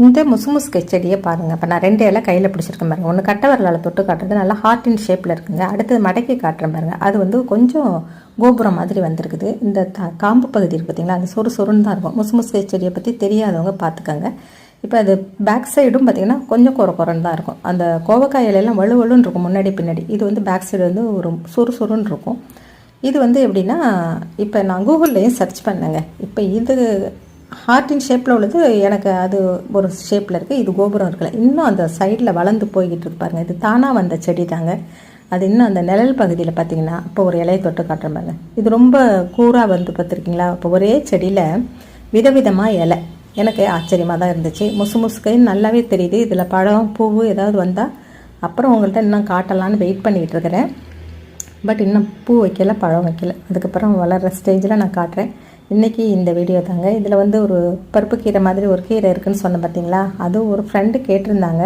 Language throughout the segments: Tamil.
இந்த முசு முசுக்கை செடியை பாருங்கள் இப்போ நான் ரெண்டு இலை கையில் பிடிச்சிருக்கேன் பாருங்கள் ஒன்று கட்டை வரலால் தொட்டு காட்டுறது நல்லா ஹார்ட்டின் ஷேப்பில் இருக்குங்க. அடுத்தது மடக்கி காட்டுறேன் பாருங்கள் அது வந்து கொஞ்சம் கோபுரம் மாதிரி வந்திருக்குது. இந்த த காம்பு பகுதி இருக்குது பார்த்தீங்களா அது சொறு சொருன்னு தான் இருக்கும். முசு முசுக்கை செடியை பற்றி தெரியாதவங்க பார்த்துக்கோங்க இப்போ அது பேக் சைடும் பார்த்தீங்கன்னா கொஞ்சம் குறை குறைன்னு தான் இருக்கும். அந்த கோவக்காயிலெல்லாம் வலு வலுன்னு இருக்கும் முன்னாடி பின்னாடி. இது வந்து பேக் சைடு வந்து ஒரு சுறு சொருன்னு இருக்கும். இது வந்து எப்படின்னா இப்போ நான் கூகுள்லேயும் சர்ச் பண்ணேங்க. இப்போ இது ஹார்ட்டின் ஷேப்பில் உள்ளது. எனக்கு அது ஒரு ஷேப்பில் இருக்குது இது கோபுரம் இருக்கல இன்னும் அந்த சைடில் வளர்ந்து போய்கிட்டு இருப்பாருங்க இது தானாக வந்த செடி தாங்க. அது இன்னும் அந்த நிழல் பகுதியில் பார்த்தீங்கன்னா இப்போ ஒரு இலையை தொட்டு காட்டுற பாருங்க. இது ரொம்ப கூராக வந்து பார்த்துருக்கீங்களா இப்போ ஒரே செடியில் விதவிதமாக இலை. எனக்கு ஆச்சரியமாக தான் இருந்துச்சு. முசு முசுக்கைன்னு நல்லாவே தெரியுது. இதில் பழம் பூவு ஏதாவது வந்தால் அப்புறம் உங்கள்கிட்ட இன்னும் காட்டலான்னு வெயிட் பண்ணிக்கிட்டு இருக்கிறேன். பட் இன்னும் பூ வைக்கல பழம் வைக்கல. அதுக்கப்புறம் வளர்கிற ஸ்டேஜில் நான் காட்டுறேன். இன்றைக்கி இந்த வீடியோ தாங்க. இதில் வந்து ஒரு பருப்பு கீரை மாதிரி ஒரு கீரை இருக்குதுன்னு சொன்னேன் பார்த்தீங்களா அதுவும் ஒரு ஃப்ரெண்டு கேட்டிருந்தாங்க.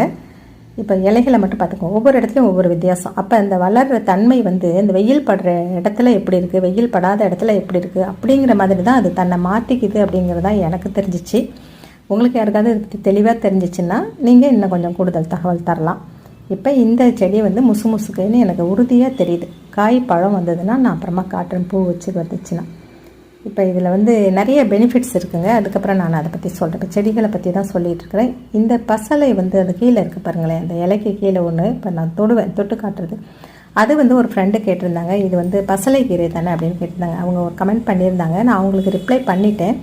இப்போ இலைகளை மட்டும் பார்த்துக்கோங்க ஒவ்வொரு இடத்துலையும் ஒவ்வொரு வித்தியாசம். அப்போ அந்த வளர்கிற தன்மை வந்து இந்த வெயில் படுற இடத்துல எப்படி இருக்குது வெயில் படாத இடத்துல எப்படி இருக்குது அப்படிங்கிற மாதிரி தான் அது தன்னை மாற்றிக்குது அப்படிங்கிறது தான் எனக்கு தெரிஞ்சிச்சு. உங்களுக்கு யாருக்காவது இது பற்றி தெளிவாக தெரிஞ்சிச்சுன்னா நீங்கள் இன்னும் கொஞ்சம் கூடுதல் தகவல் தரலாம். இப்போ இந்த செடி வந்து முசு முசுக்குன்னு எனக்கு உறுதியாக தெரியுது. காய் பழம் வந்ததுன்னா நான் அப்புறமா காட்டுறேன். பூ வச்சு வந்துச்சுன்னா இப்போ இதில் வந்து நிறைய பெனிஃபிட்ஸ் இருக்குங்க. அதுக்கப்புறம் நான் அதை பற்றி சொல்கிறேன் இப்போ செடிகளை பற்றி தான் சொல்லிகிட்டு இருக்கிறேன். இந்த பசலை வந்து அது கீழே இருக்குது பாருங்களேன். அந்த இலைக்கு கீழே ஒன்று இப்போ நான் தொடுவேன். தொட்டு காட்டுறது. அது வந்து ஒரு ஃப்ரெண்டு கேட்டிருந்தாங்க. இது வந்து பசலை கீரை தானே அப்படின்னு கேட்டிருந்தாங்க. அவங்க ஒரு கமெண்ட் பண்ணியிருந்தாங்க. நான் அவங்களுக்கு ரிப்ளை பண்ணிட்டேன்.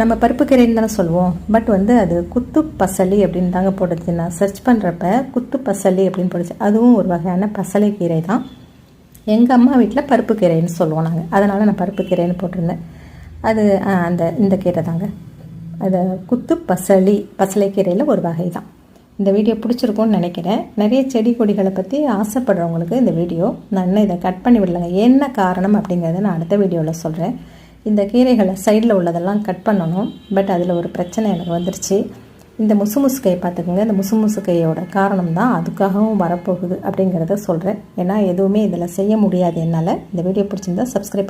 நம்ம பருப்பு கீரைன்னு தானே சொல்லுவோம். பட் வந்து அது குத்து பசலி அப்படின்னு தாங்க போடுச்சு நான் சர்ச் பண்ணுறப்ப குத்து பசலி அப்படின்னு போடுச்சு அதுவும் ஒரு வகையான பசலை கீரை தான். எங்கள் அம்மா வீட்டில் பருப்பு கீரைன்னு சொல்லுவோம் நாங்கள் அதனால் நான் பருப்பு கீரைன்னு போட்டிருந்தேன். அது அந்த இந்த கீரை தாங்க. அது குத்து பசளி பசலை கீரையில் ஒரு வகை தான் இந்த வீடியோ பிடிச்சிருக்கும்னு நினைக்கிறேன். நிறைய செடி கொடிகளை பற்றி ஆசைப்படுறவங்களுக்கு இந்த வீடியோ நான் இன்னும் இதை கட் பண்ணி விடலங்க. என்ன காரணம் அப்படிங்கிறத நான் அடுத்த வீடியோவில் சொல்கிறேன் இந்த கீரைகளை சைடில் உள்ளதெல்லாம் கட் பண்ணணும். பட் அதில் ஒரு பிரச்சனை எனக்கு வந்துருச்சு. இந்த முசுமுசுக்கையை பார்த்துக்கோங்க. இந்த முசுமுசுக்கையோட காரணம் தான் அதுக்காகவும் வரப்போகுது அப்படிங்கிறத சொல்கிறேன் ஏன்னா எதுவுமே இதில் செய்ய முடியாது என்னால். இந்த வீடியோ பிடிச்சிருந்தா சப்ஸ்கிரைப்